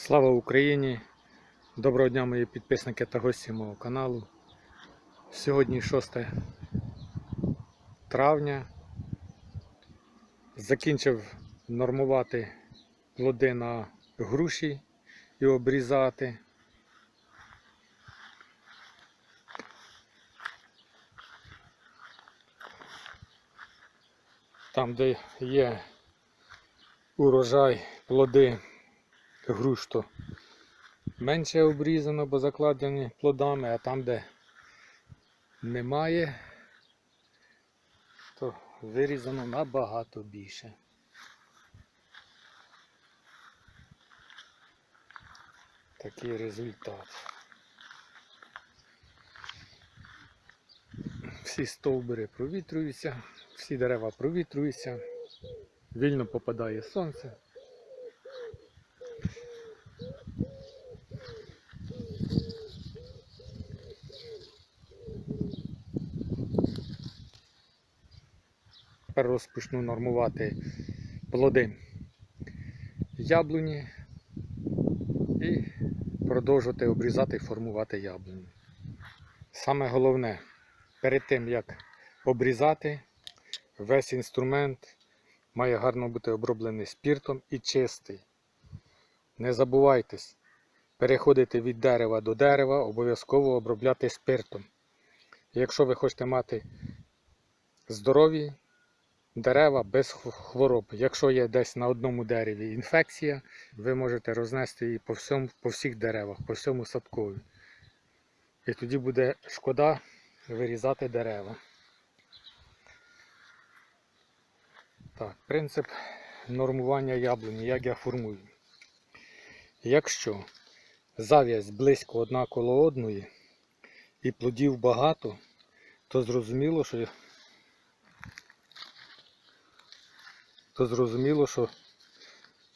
Слава Україні! Доброго дня мої підписники та гості мого каналу. Сьогодні 6 травня. Закінчив нормувати плоди на груші і обрізати. Там, де є урожай, плоди груш, то менше обрізано, бо закладені плодами, а там, де немає, то вирізано набагато більше. Такий результат. Всі стовбури провітрюються, всі дерева провітрюються, вільно попадає сонце. Тепер розпочну нормувати плоди яблуні і продовжувати обрізати і формувати яблуні. Саме головне, перед тим як обрізати, весь інструмент має гарно бути оброблений спіртом і чистий. Не забувайтесь, переходити від дерева до дерева, обов'язково обробляти спиртом. Якщо ви хочете мати здорові дерева без хвороб. Якщо є десь на одному дереві інфекція, ви можете рознести її по, всьому, по всіх деревах, по всьому садкові. І тоді буде шкода вирізати дерева. Так, принцип нормування яблуні, як я формую. Якщо зав'язь близько одна коло одної і плодів багато, то зрозуміло, що то зрозуміло, що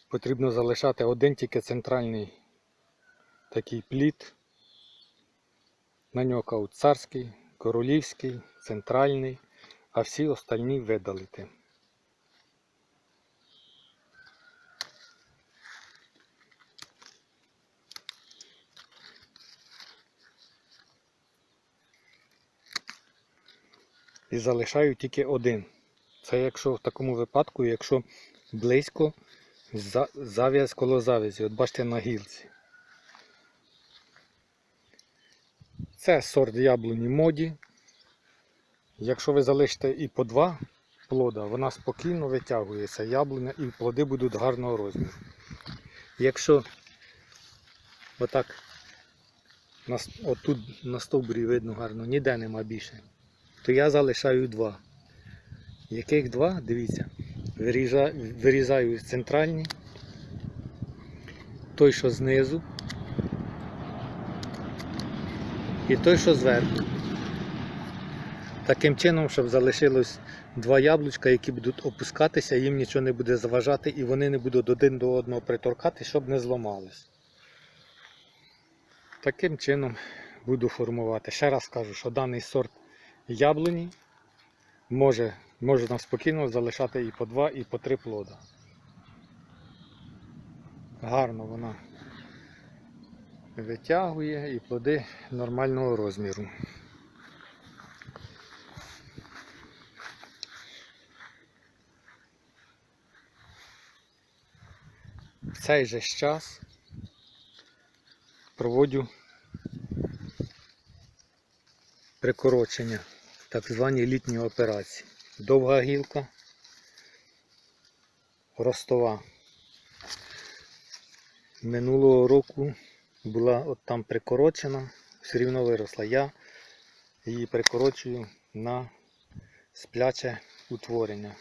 потрібно залишати один тільки центральний такий плід. На нього кажуть царський, королівський, центральний, а всі остальні видалити. І залишаю тільки один. Це якщо в такому випадку, якщо близько зав'яз коло зав'язі. От бачите на гілці. Це сорт яблуні моді. Якщо ви залишите і по два плода, вона спокійно витягується яблуня і плоди будуть гарного розміру. Якщо отак отут на стовбурі видно гарно, ніде нема більше, то я залишаю два. Яких два? Дивіться. Виріжа- Вирізаю центральні. Той, що знизу. І той, що зверху. Таким чином, щоб залишилось два яблучка, які будуть опускатися, їм нічого не буде заважати і вони не будуть один до одного приторкати, щоб не зламались. Таким чином буду формувати. Ще раз кажу, що даний сорт яблуні може, можна спокійно залишати і по два, і по три плода. Гарно вона витягує і плоди нормального розміру. В цей же час проводжу прикорочення так звані літні операції. Довга гілка, ростова. Минулого року була от там прикорочена, все рівно виросла. Я її прикорочую на спляче утворення.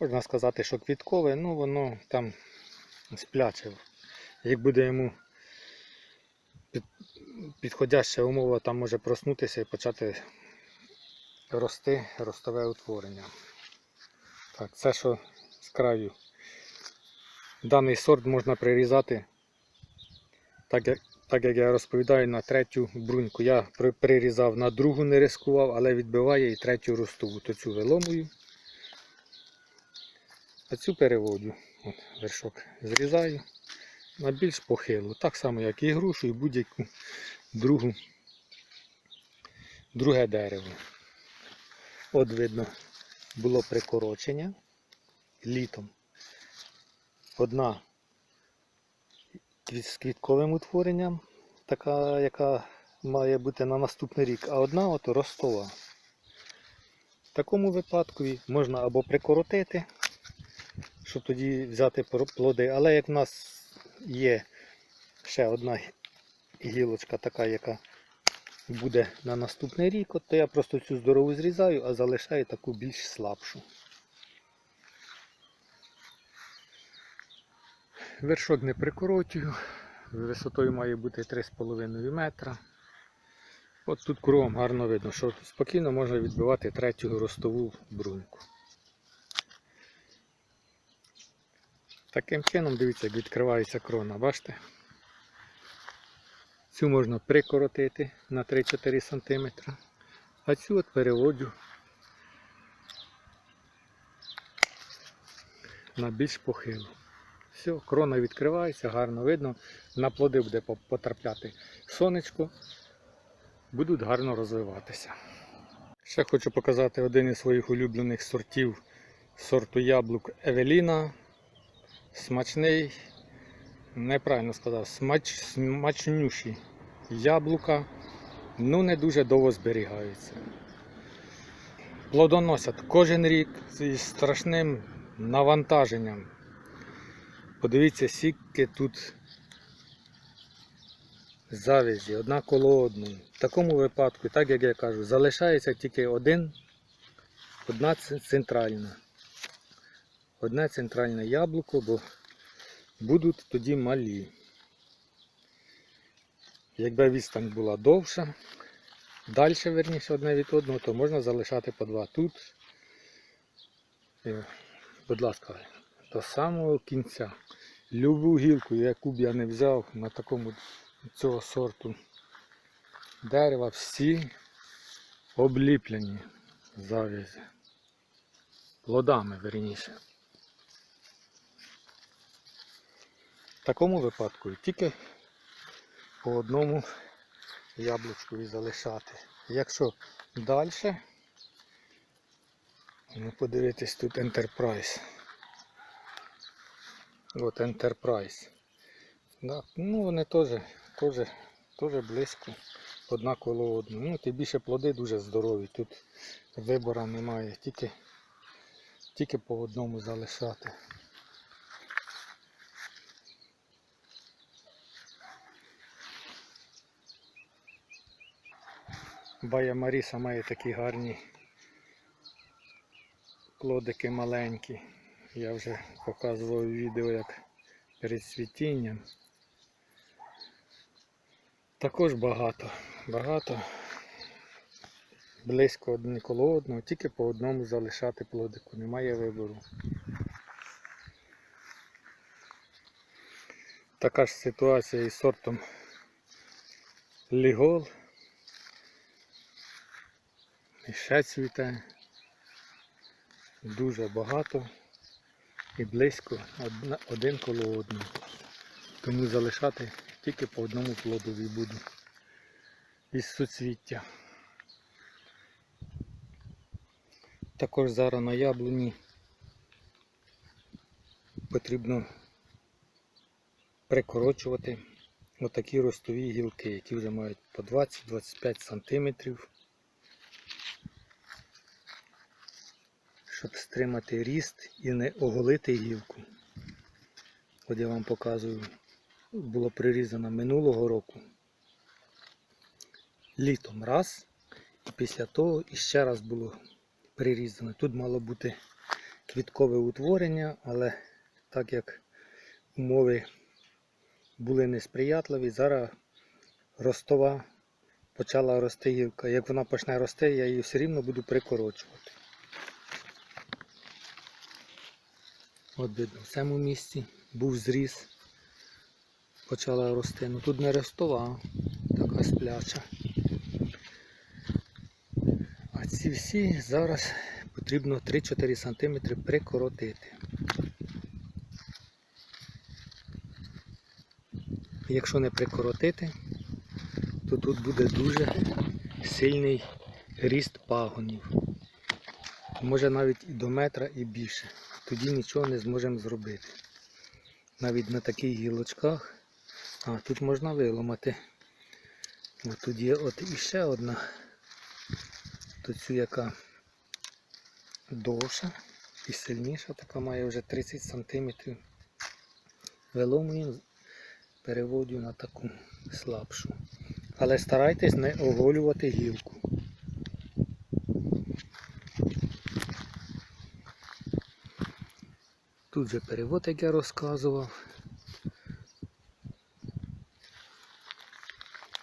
Можна сказати, що квіткове, ну воно там спляче. Як буде йому під- підходяща умова, там може проснутися і почати рости ростове утворення. Так, це що з краю. Даний сорт можна прирізати, так як, так як я розповідаю, на третю бруньку. Я прирізав на другу, не рискував, але відбиває і третю ростову. То цю виломую, а цю переводжу. От, вершок зрізаю на більш похилу. Так само, як і грушу, і будь-яку другу, друге дерево. От видно, було прикорочення літом. Одна з квітковим утворенням, така, яка має бути на наступний рік, а одна от ростова. В такому випадку можна або прикоротити, щоб тоді взяти плоди. Але як в нас є ще одна гілочка така, яка буде на наступний рік, от то я просто цю здорову зрізаю, а залишаю таку більш слабшу. Вершок не прикоротюю, висотою має бути 3,5 метра. От тут кругом гарно видно, що спокійно можна відбивати третю ростову бруньку. Таким чином, дивіться, як відкривається крона, бачите? Цю можна прикоротити на 3-4 см, а цю от переводжу на більш похилу. Все, крона відкривається, гарно видно. На плоди буде по- потрапляти сонечко, будуть гарно розвиватися. Ще хочу показати один із своїх улюблених сортів сорту яблук Евеліна. Смачний, неправильно сказав, смач, смачнющі яблука, ну не дуже довго зберігаються. Плодоносять кожен рік зі страшним навантаженням. Подивіться, скільки тут завязі, одна коло одної. В такому випадку, так як я кажу, залишається тільки один, одна центральна. Одне центральне яблуко, бо будуть тоді малі. Якби відстань була довша, далі верніше одне від одного, то можна залишати по два тут. І, будь ласка, до самого кінця. Любу гілку, яку б я не взяв на такому цього сорту дерева, всі обліплені завязі. Плодами верніше. В такому випадку тільки по одному яблучку і залишати. Якщо далі, ну подивитись тут Enterprise. От Enterprise. Да, ну вони теж, теж, теж близько одна коло одної. Ну, тим більше плоди дуже здорові. Тут вибору немає, тільки, тільки по одному залишати. Бая Маріса має такі гарні плодики маленькі. Я вже показував відео як перед цвітінням. Також багато, багато. Близько один коло одного, тільки по одному залишати плодику, немає вибору. Така ж ситуація із сортом Лігол. Ще цвіте. Дуже багато і близько один коло одного. Тому залишати тільки по одному плодові буду із суцвіття. Також зараз на яблуні потрібно прикорочувати отакі ростові гілки, які вже мають по 20-25 сантиметрів. Щоб стримати ріст і не оголити гілку. От я вам показую, було прирізано минулого року. Літом раз, і після того іще раз було прирізано. Тут мало бути квіткове утворення, але так як умови були несприятливі, зараз ростова почала рости гілка. Як вона почне рости, я її все рівно буду прикорочувати. От видно, в цьому місці був зріз, почала рости. Ну тут не ростова, така спляча. А ці всі зараз потрібно 3-4 см прикоротити. якщо не прикоротити, то тут буде дуже сильний ріст пагонів. Може навіть і до метра і більше. Тоді нічого не зможемо зробити. Навіть на таких гілочках. А, тут можна виламати. От тут є от іще одна. Тут цю яка довша і сильніша, така має вже 30 см. Виломуємо, переводю на таку слабшу. Але старайтесь не оголювати гілку. Тут же перевод, як я розказував.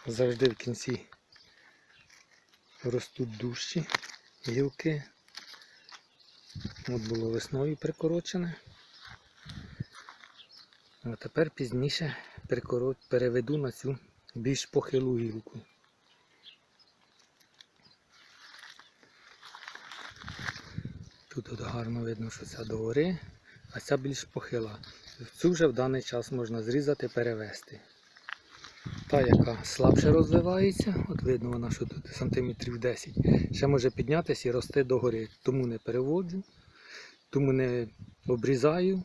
Завжди в кінці ростуть дужчі гілки. От було весною прикорочене. А тепер пізніше переведу на цю більш похилу гілку. Тут от гарно видно, що ця догори, а ця більш похила. Цю вже в даний час можна зрізати, перевести. Та, яка слабше розвивається, от видно вона, що тут сантиметрів 10, ще може піднятися і рости догори. Тому не переводжу, тому не обрізаю.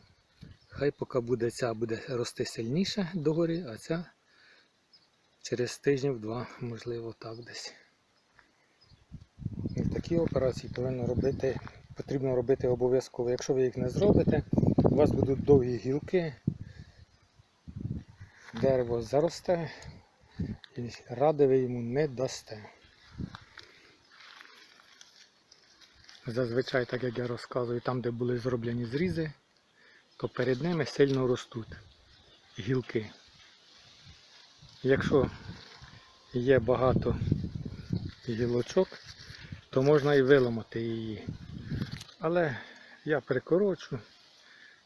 Хай поки буде ця буде рости сильніше догори, а ця через тижнів два, можливо, так десь. І такі операції повинно робити, потрібно робити обов'язково. Якщо ви їх не зробите, у вас будуть довгі гілки, дерево заросте і ради ви йому не дасте. Зазвичай, так як я розказую, там, де були зроблені зрізи, то перед ними сильно ростуть гілки. Якщо є багато гілочок, то можна і виламати її. Але я прикорочу,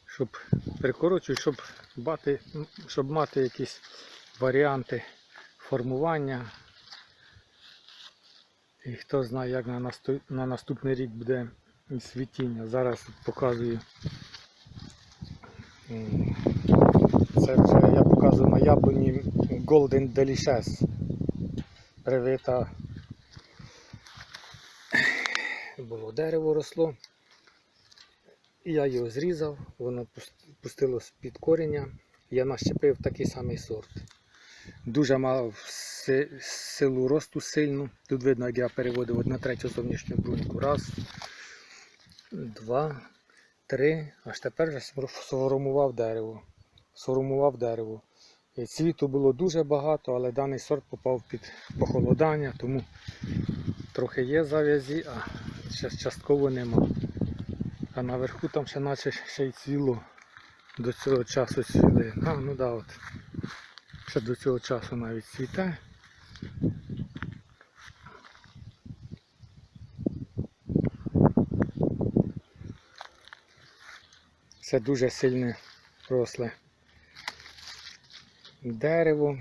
щоб прикорочую, щоб мати, щоб мати якісь варіанти формування. І хто знає, як на, насту- на наступний рік буде світіння. Зараз показую. Це вже я показую на яблуні Golden Delicious. Привита. Було дерево росло. Я його зрізав, воно пус- пустилось під коріння. Я нащепив такий самий сорт. Дуже мав силу росту сильну. Тут видно, як я переводив от на третю зовнішню бруньку. Раз, два, три. Аж тепер вже сформував дерево. Сформував дерево. І цвіту було дуже багато, але даний сорт попав під похолодання, тому трохи є зав'язі, а частково нема. А наверху там ще наче ще й цвіло. До цього часу цвіли. А, ну да, от. Ще до цього часу навіть цвіте. Це дуже сильне росле дерево.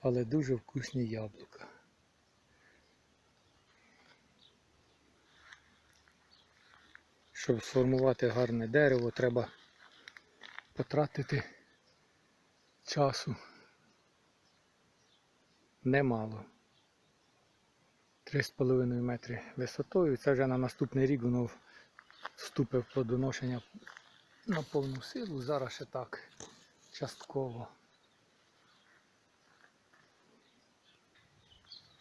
Але дуже вкусні яблука. Щоб сформувати гарне дерево, треба потратити часу немало. 3,5 метри висотою. Це вже на наступний рік воно вступить в плодоношення на повну силу. Зараз ще так частково.